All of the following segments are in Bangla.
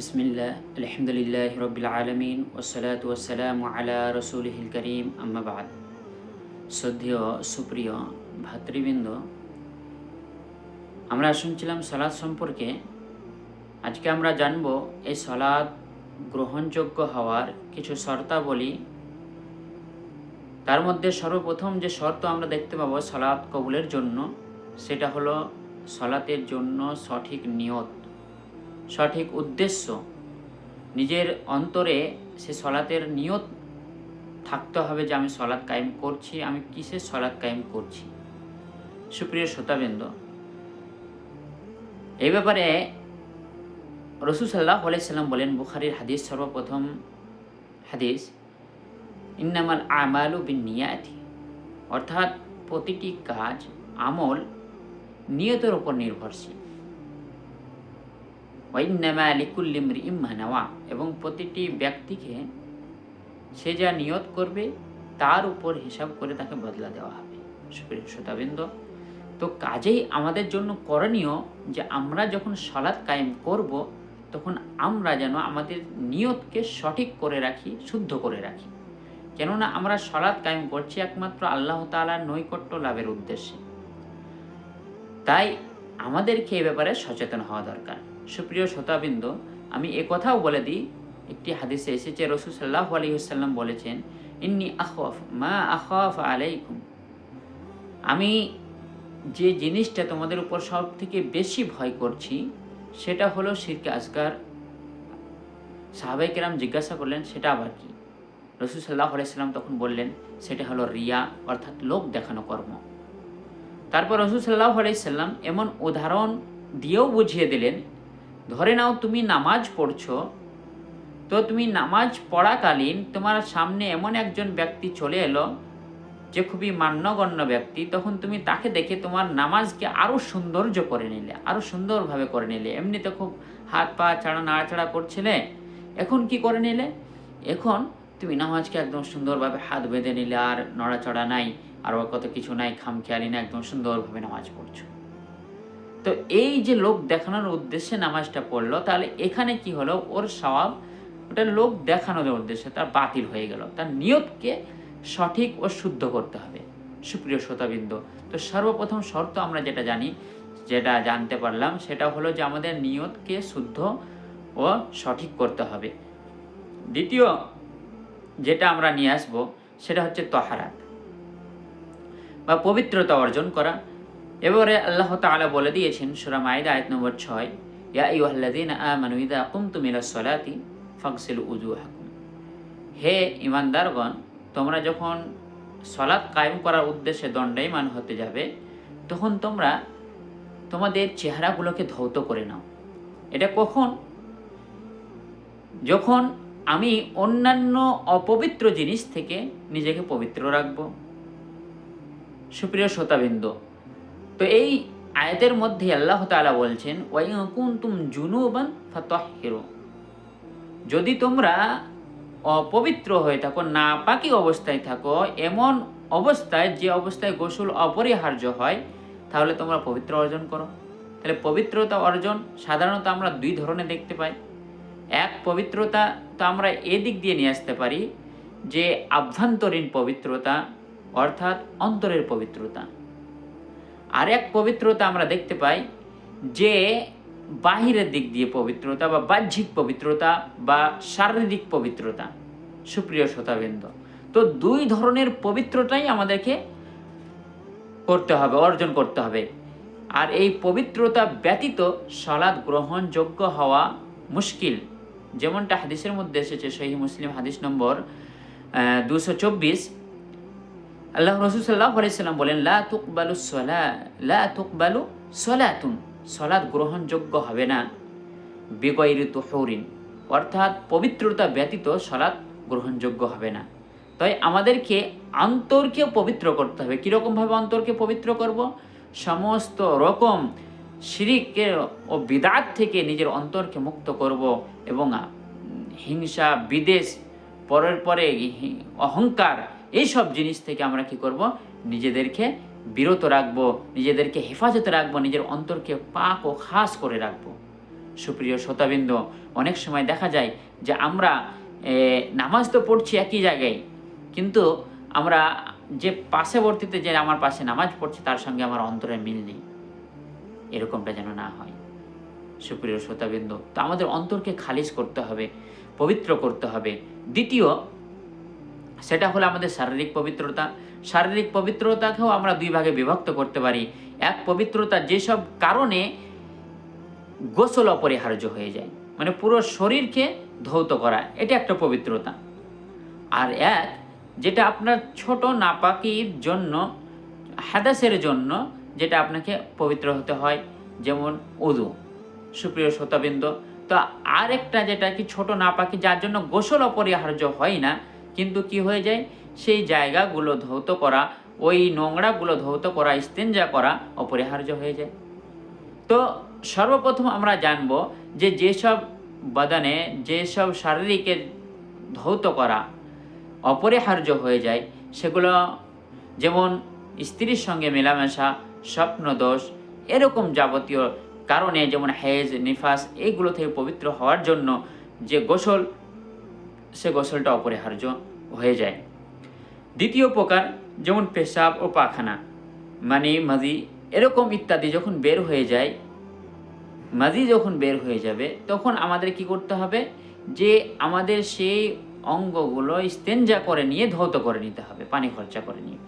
বিসমিল্লাহ আলহামদুলিল্লাহ রবিল আলমিন ওসলাত ওসালাম আলা রসুলহিল করিম আম্মাবাদ শ্রদ্ধেয় সুপ্রিয় ভাতৃবৃন্দ আমরা শুনছিলাম সালাদ সম্পর্কে। আজকে আমরা জানব এই সালাদ গ্রহণযোগ্য হওয়ার কিছু শর্তাবলী। তার মধ্যে সর্বপ্রথম যে শর্ত আমরা দেখতে পাবো সালাদ কবুলের জন্য, সেটা হলো সলাতের জন্য সঠিক নিয়ত। সঠিক উদ্দেশ্য, নিজের অন্তরে সে সলাতের নিয়ত থাকতে হবে যে আমি সলাৎ কায়েম করছি, আমি কিসের সলাৎ কায়েম করছি? সুপ্রিয় শ্রোতাবৃন্দ, এই ব্যাপারে রসুল সাল্লাহ আলাইসাল্লাম বলেন, বুখারির হাদিস সর্বপ্রথম হাদিস, ইন্নামাল আমালু বিন নিয়াতি অর্থাৎ প্রতিটি কাজ আমল নিয়তের উপর নির্ভরশীল। ওয়াইন্নামা আলিকুল্লিমরি ইম্মা নেওয়া এবং প্রতিটি ব্যক্তিকে সে যা নিয়ত করবে, তার উপর হিসাব করে তাকে বদলা দেওয়া হবে। সুপ্রিয় শ্রোতাবৃন্দ, তো কাজেই আমাদের জন্য করণীয় যে আমরা যখন সলাৎ কায়েম করব, তখন আমরা যেন আমাদের নিয়তকে সঠিক করে রাখি, শুদ্ধ করে রাখি। কেননা আমরা সলাৎ কায়েম করছি একমাত্র আল্লাহ তালার নৈকট্য লাভের উদ্দেশ্যে। তাই আমাদেরকে এ ব্যাপারে সচেতন হওয়া দরকার। সুপ্রিয় শ্রোতাবৃন্দ, আমি কথাও বলে দিই, একটি হাদিসে এসেছে, রসুল সাল্লাহ আলহিহাল্লাম বলেছেন, ইন্নি আখফ মা আখফ আলাইকুম। আমি যে জিনিসটা তোমাদের উপর সব থেকে বেশি ভয় করছি, সেটা হলো শিরকে আসগার সাহাবাইকেরাম জিজ্ঞাসা করলেন, সেটা আবার কি? রসুল সাল্লাহ আলাইসাল্লাম তখন বললেন, সেটা হলো রিয়া, অর্থাৎ লোক দেখানো কর্ম। তারপর রসুল সাল্লাহ আলাইসাল্লাম এমন উদাহরণ দিয়েও বুঝিয়ে দিলেন ধরে নাও তুমি নামাজ পড়ছো, তো তুমি নামাজ পড়াকালীন তোমার সামনে এমন একজন ব্যক্তি চলে এলো যে খুবই মান্যগণ্য ব্যক্তি, তখন তুমি তাকে দেখে তোমার নামাজকে আরও সৌন্দর্য করে নিলে আরও সুন্দরভাবে করে নিলে। এমনিতে খুব হাত পা ছাড়া নাড়াচাড়া করছিলে, এখন কি করে নিলে? এখন তুমি নামাজকে একদম সুন্দরভাবে হাত বেঁধে নিলে, আর নড়াচড়া নাই, আর কত কিছু নাই, খামখেয়ালি না একদম সুন্দরভাবে নামাজ পড়ছো। তো এই যে লোক দেখানোর উদ্দেশ্যে নামাজটা পড়ল, তাহলে এখানে কি হলো? ওর স্বভাব, ওটা লোক দেখানোর উদ্দেশ্যে তার বাতিল হয়ে গেল। তার নিয়তকে সঠিক ও শুদ্ধ করতে হবে। সুপ্রিয় শ্রোতাবৃন্দ, তো সর্বপ্রথম শর্ত আমরা যেটা জানি, যেটা জানতে পারলাম, সেটা হলো যে আমাদের নিয়তকে শুদ্ধ ও সঠিক করতে হবে। দ্বিতীয় যেটা আমরা নিয়ে আসব, সেটা হচ্ছে তহারাত বা পবিত্রতা অর্জন করা। এবারে আল্লাহ তাআলা বলে দিয়েছেন সূরা মাইদা আয়াত নম্বর ছয়, ইয়া আইয়ুহাল্লাযীনা আমানু ইযা কুমতুম ইলাস সালাতি ফাগসিলু উজুহাকুম। হে ইমানদারগণ তোমরা যখন সলাৎ কায়েম করার উদ্দেশ্যে দণ্ডায়মান হতে যাবে, তখন তোমরা তোমাদের চেহারাগুলোকে ধৌত করে নাও। এটা কখন? যখন আমি অন্যান্য অপবিত্র জিনিস থেকে নিজেকে পবিত্র রাখব। সুপ্রিয় শ্রোতাবৃন্দ তো এই আয়াতের মধ্যে আল্লাহ তালা বলছেন ওয়াইকুন তুম জুনুবান ফাতহিরো যদি তোমরা অপবিত্র হয়ে থাকো না পাকি অবস্থায় থাকো, এমন অবস্থায় যে অবস্থায় গোসল অপরিহার্য হয়, তাহলে তোমরা পবিত্র অর্জন করো। তাহলে পবিত্রতা অর্জন সাধারণত আমরা দুই ধরনের দেখতে পাই। এক, পবিত্রতা তো আমরা এদিক দিয়ে নিয়ে আসতে পারি যে আভ্যন্তরীণ পবিত্রতা, অর্থাৎ অন্তরের পবিত্রতা। আর এক পবিত্রতা আমরা দেখতে পাই যে বাহিরের দিক দিয়ে পবিত্রতা বা বাহ্যিক পবিত্রতা বা শারীরিক পবিত্রতা। সুপ্রিয় শ্রোতাবৃন্দ, তো দুই ধরনের পবিত্রতাই আমাদেরকে করতে হবে, অর্জন করতে হবে। আর এই পবিত্রতা ব্যতীত সলাদ গ্রহণযোগ্য হওয়া মুশকিল। যেমনটা হাদিসের মধ্যে এসেছে সহি মুসলিম হাদিস নম্বর দুশো চব্বিশ। আল্লাহ রসুল সাল্লাহ আলাইসাল্লাম বলেন, লা তুকবালু সলা, লা তুকবালু সলাতুন সলাদ গ্রহণযোগ্য হবে না। বেগৈর তুহরিন, অর্থাৎ পবিত্রতা ব্যতীত সলাদ গ্রহণযোগ্য হবে না। তাই আমাদেরকে অন্তরকে পবিত্র করতে হবে। কীরকমভাবে অন্তরকে পবিত্র করব? সমস্ত রকম শিরিকের ও বিদাত থেকে নিজের অন্তরকে মুক্ত করব এবং হিংসা বিদেশ পরের পরে অহংকার এইসব জিনিস থেকে আমরা কি করব? নিজেদেরকে বিরত রাখব, নিজেদেরকে হেফাজতে রাখব, নিজের অন্তরকে পাক ও খাস করে রাখব। সুপ্রিয় শ্রোতাবৃন্দ, অনেক সময় দেখা যায় যে আমরা নামাজ তো পড়ছি একই জায়গায়, কিন্তু আমরা যে পাশেবর্তীতে যে আমার পাশে নামাজ পড়ছে, তার সঙ্গে আমার অন্তরের মিল নেই। এরকমটা যেন না হয়। সুপ্রিয় শ্রোতাবৃন্দ, তো আমাদের অন্তরকে খালিজ করতে হবে, পবিত্র করতে হবে। দ্বিতীয় সেটা হলো আমাদের শারীরিক পবিত্রতা। শারীরিক পবিত্রতাকেও আমরা দুই ভাগে বিভক্ত করতে পারি। এক, পবিত্রতা যেসব কারণে গোসল অপরিহার্য হয়ে যায়। মানে পুরো শরীরকে ধৌত করা, এটা একটা পবিত্রতা। আর এক, যেটা আপনার ছোট নাপাকির জন্য, হাদাসের জন্য, যেটা আপনাকে পবিত্র হতে হয়, যেমন উদু। সুপ্রিয় শ্রোতাবৃন্দ, তো আরেকটা যেটা কি ছোট নাপাকি, যার জন্য গোসল অপরিহার্য হয় না কিন্তু কি হয়ে যায়? সেই জায়গাগুলো ধৌত করা, ওই নোংরাগুলো ধৌত করা ইস্তেঞ্জা করা অপরিহার্য হয়ে যায়। তো সর্বপ্রথম আমরা জানব যে যেসব বাদানে, যেসব শারীরিকের ধৌত করা অপরিহার্য হয়ে যায়, সেগুলো যেমন স্ত্রীর সঙ্গে মেলামেশা, স্বপ্নদোষ, এরকম যাবতীয় কারণে যেমন হেজ, নিফাস এইগুলো থেকে পবিত্র হওয়ার জন্য যে গোসল সে গোসলটা অপরিহার্য হয়ে যায়। দ্বিতীয় প্রকার যেমন পেশাব ও পাখানা মানে মাদি এরকম ইত্যাদি যখন বের হয়ে যায় মাদি যখন বের হয়ে যাবে, তখন আমাদের কি করতে হবে? যে আমাদের সেই অঙ্গগুলো ইস্তেঞ্জা করে নিয়ে ধৌত করে নিতে হবে, পানি খরচা করে নিয়ে।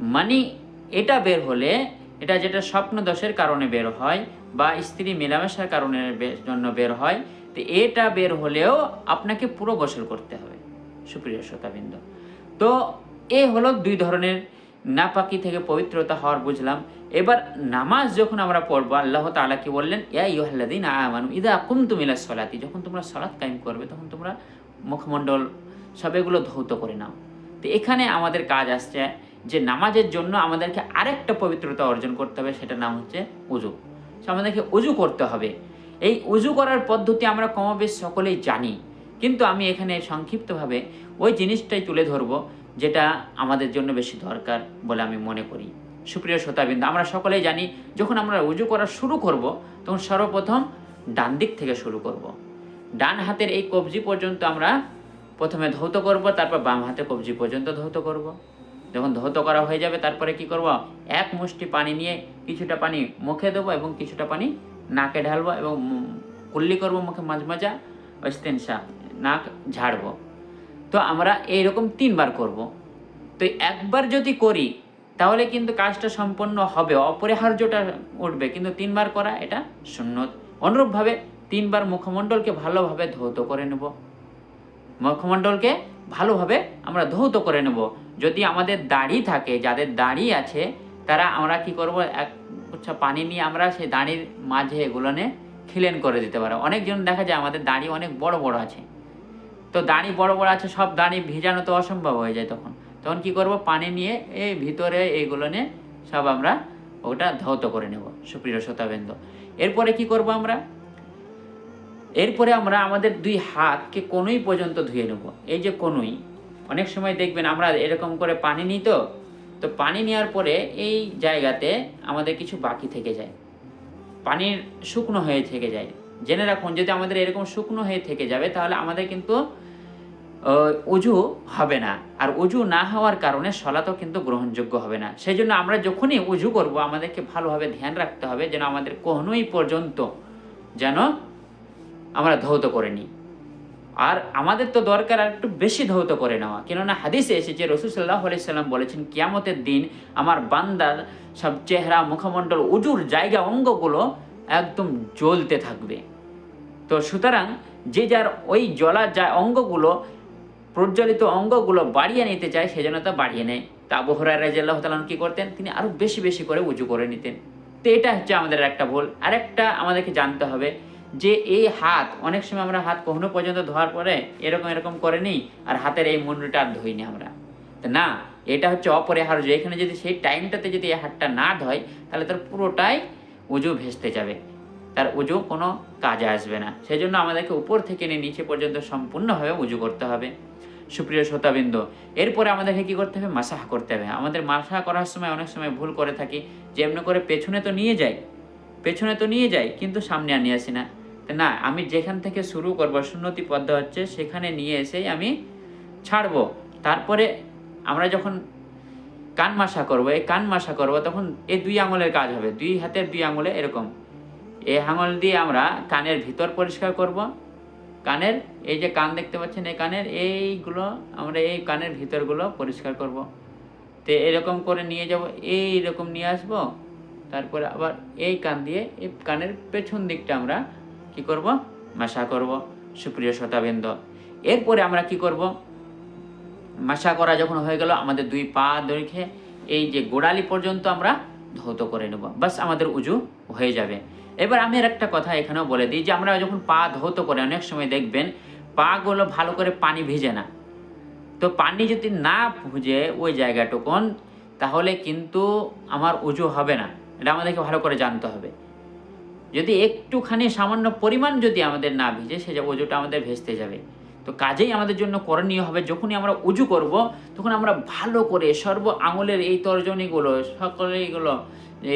মানে এটা বের হলে, এটা যেটা স্বপ্ন দোষের কারণে বের হয় বা স্ত্রী মেলামেশার কারণে জন্য বের হয় তো এটা বের হলেও আপনাকে পুরো গোসল করতে হবে, সুপ্রিয় শ্রোতাবৃন্দ। তো এ হলো দুই ধরনের নাপাকি থেকে পবিত্রতা হওয়ার বুঝলাম। এবার নামাজ যখন আমরা পড়ব, আল্লাহ তাআলা কি বললেন? ইয়া ইউহাল্লাদিন আমানু ইদা কুমতুম ইলা সলাতি। যখন তোমরা সালাত কায়েম করবে, তখন তোমরা মুখমণ্ডল সব এগুলো ধৌত করে নাও। তো এখানে আমাদের কাজ আসছে যে নামাজের জন্য আমাদেরকে আরেকটা পবিত্রতা অর্জন করতে হবে, সেটার নাম হচ্ছে উজু তো আমাদেরকে উজু করতে হবে। এই উজু করার পদ্ধতি আমরা কমবেশ সকলেই জানি কিন্তু আমি এখানে সংক্ষিপ্তভাবে ওই জিনিসটাই তুলে ধরবো, যেটা আমাদের জন্য বেশি দরকার বলে আমি মনে করি সুপ্রিয় শ্রোতাবৃন্দ, আমরা সকলেই জানি, যখন আমরা উজু করা শুরু করব, তখন সর্বপ্রথম ডান দিক থেকে শুরু করব। ডান হাতের এই কবজি পর্যন্ত আমরা প্রথমে ধৌত করব, তারপর বাম হাতে কবজি পর্যন্ত ধৌত করব। যখন ধৌত করা হয়ে যাবে, তারপরে কি করব এক মুষ্টি পানি নিয়ে কিছুটা পানি মুখে দেবো এবং কিছুটা পানি নাকে ঢালবো এবং কুল্লি করব মুখে মাঝ মাজা ওস্তেনসা নাক ঝাড়বো। তো আমরা এইরকম তিনবার করব। তো একবার যদি করি, তাহলে কিন্তু কাজটা সম্পন্ন হবে, অপরিহার্যটা উঠবে। কিন্তু তিনবার করা এটা সুন্নত। অনুরূপভাবে তিনবার মুখমণ্ডলকে ভালোভাবে ধৌত করে নেব। মুখমণ্ডলকে ভালোভাবে আমরা ধৌত করে নেব। যদি আমাদের দাড়ি থাকে, যাদের দাড়ি আছে, তারা আমরা কি করব? এক গুচ্ছ পানি নিয়ে আমরা সেই দাঁড়ির মাঝে এগুলো নিয়ে খিলেন করে দিতে পারো। অনেকজন দেখা যায় আমাদের দাঁড়ি অনেক বড় বড় আছে। তো দাঁড়ি বড় বড় আছে, সব দাঁড়ি ভিজানো তো অসম্ভব হয়ে যায় তখন। তখন কি করব? পানি নিয়ে এই ভিতরে এইগুলো নিয়ে সব আমরা ওটা ধৌত করে নেব, সুপ্রিয় শ্রোতাবেন্দ। এরপরে কি করব আমরা? এরপরে আমরা আমাদের দুই হাতকে কোনোই পর্যন্ত ধুয়ে নেব। এই যে কোনোই অনেক সময় দেখবেন আমরা এরকম করে পানি নিই তো তো পানি নেওয়ার পরে এই জায়গাতে আমাদের কিছু বাকি থেকে যায়। পানির শুকনো হয়ে থেকে যায়। জেনে রাখুন, যদি আমাদের এরকম শুকনো হয়ে থেকে যাবে, তাহলে আমাদের কিন্তু উজু হবে না। আর উজু না হওয়ার কারণে সলাতও কিন্তু গ্রহণযোগ্য হবে না। সেই জন্য আমরা যখনই উজু করব, আমাদেরকে ভালোভাবে ধ্যান রাখতে হবে যেন আমাদের কোহনই পর্যন্ত যেন আমরা ধৌত করে নিই। আর আমাদের তো দরকার আর একটু বেশি ধৌত করে নেওয়া। কেননা হাদিসে এসেছে রসুল সাল্লাহ সাল্লাম বলেছেন, কিয়ামতের দিন আমার বান্দার সব চেহারা, মুখমণ্ডল, উজুর জায়গা, অঙ্গগুলো একদম জ্বলতে থাকবে। তো সুতরাং যে যার ওই জ্বলা যা অঙ্গগুলো, প্রজ্বলিত অঙ্গগুলো বাড়িয়ে নিতে চায় সেজন্য তা বাড়িয়ে নেয়। তা আবু হরাই রাজিয়াল্লাহ তালান কী করতেন? তিনি আরও বেশি বেশি করে উঁচু করে নিতেন। তো এটা হচ্ছে আমাদের একটা ভুল। আরেকটা আমাদেরকে জানতে হবে যে এই হাত, অনেক সময় আমরা হাত কখনো পর্যন্ত ধোয়ার পরে এরকম এরকম করে নিই আর হাতের এই মুন্ডুটা আর ধুইনি আমরা। তো না, এটা হচ্ছে অপরিহার্য। এখানে যদি সেই টাইমটাতে যদি এই হাতটা না ধয়, তাহলে তার পুরোটাই উজু ভেস্তে যাবে। তার উজু কোনো কাজে আসবে না। সেই জন্য আমাদেরকে উপর থেকে নিয়ে নিচে পর্যন্ত সম্পূর্ণভাবে উজু করতে হবে। সুপ্রিয় শ্রোতাবৃন্দ, এরপরে আমাদেরকে কী করতে হবে? মাসাহ করতে হবে। আমাদের মাসাহ করার সময় অনেক সময় ভুল করে থাকি। যে এমনি করে পেছনে তো নিয়ে যাই, পেছনে তো নিয়ে যাই, কিন্তু সামনে আর নিয়ে আসি না। না, আমি যেখান থেকে শুরু করব, সুন্নতি পদ্মা হচ্ছে সেখানে নিয়ে এসেই আমি ছাড়বো। তারপরে আমরা যখন কান মাসা করব, এই কান মাসা করব, তখন এই দুই আঙুলের কাজ হবে, দুই হাতের দুই আঙুলে এরকম। এই আঙুল দিয়ে আমরা কানের ভিতর পরিষ্কার করব। কানের, এই যে কান দেখতে পাচ্ছেন, এই কানের, এইগুলো আমরা এই কানের ভিতরগুলো পরিষ্কার করব। তো এরকম করে নিয়ে যাব এই রকম নিয়ে আসব। তারপরে আবার এই কান দিয়ে, এই কানের পেছন দিকটা আমরা কি করব? মাসা করব। সুপ্রিয় শ্রোতাবৃন্দ, এরপরে আমরা কি করব? মাসা করা যখন হয়ে গেল, আমাদের দুই পা দৈর্ঘ্যে এই যে গোড়ালি পর্যন্ত আমরা ধৌত করে নেব। বাস আমাদের উজু হয়ে যাবে। এবার আমি একটা কথা এখানেও বলে দিই যে, আমরা যখন পা ধৌত করে, অনেক সময় দেখবেন পাগুলো ভালো করে পানি ভিজে না। তো পানি যদি না ভুজে ওই জায়গাটুকুন, তাহলে কিন্তু আমার উজু হবে না। এটা আমাদেরকে ভালো করে জানতে হবে। যদি একটুখানি সামান্য পরিমাণ যদি আমাদের না ভিজে, সে যে উজুটা আমাদের ভেস্তে যাবে। তো কাজেই আমাদের জন্য করণীয় হবে, যখনই আমরা উজু করব, তখন আমরা ভালো করে সর্ব আঙুলের এই তর্জনীগুলো সকলেগুলো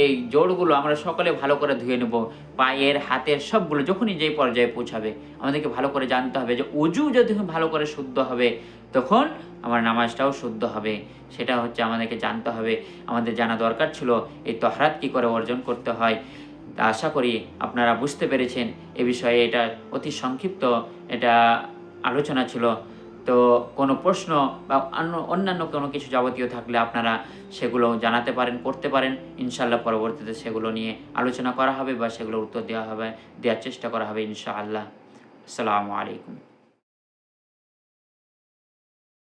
এই জোড়গুলো আমরা সকলে ভালো করে ধুয়ে নেব। পায়ের, হাতের সবগুলো, যখনই যেই পর্যায়ে পৌঁছাবে, আমাদেরকে ভালো করে জানতে হবে যে উজু যদি ভালো করে শুদ্ধ হবে, তখন আমার নামাজটাও শুদ্ধ হবে। সেটা হচ্ছে আমাদেরকে জানতে হবে। আমাদের জানা দরকার ছিল এই তহরাত কী করে অর্জন করতে হয়। তা আশা করি আপনারা বুঝতে পেরেছেন এ বিষয়ে। এটা অতি সংক্ষিপ্ত, এটা আলোচনা ছিল। তো কোনো প্রশ্ন বা অন্য, অন্যান্য কোনো কিছু যাবতীয় থাকলে আপনারা সেগুলো জানাতে পারেন, করতে পারেন। ইনশাআল্লাহ পরবর্তীতে সেগুলো নিয়ে আলোচনা করা হবে বা সেগুলোর উত্তর দেওয়া হবে, দেওয়ার চেষ্টা করা হবে ইনশাআল্লাহ। আসসালামু আলাইকুম।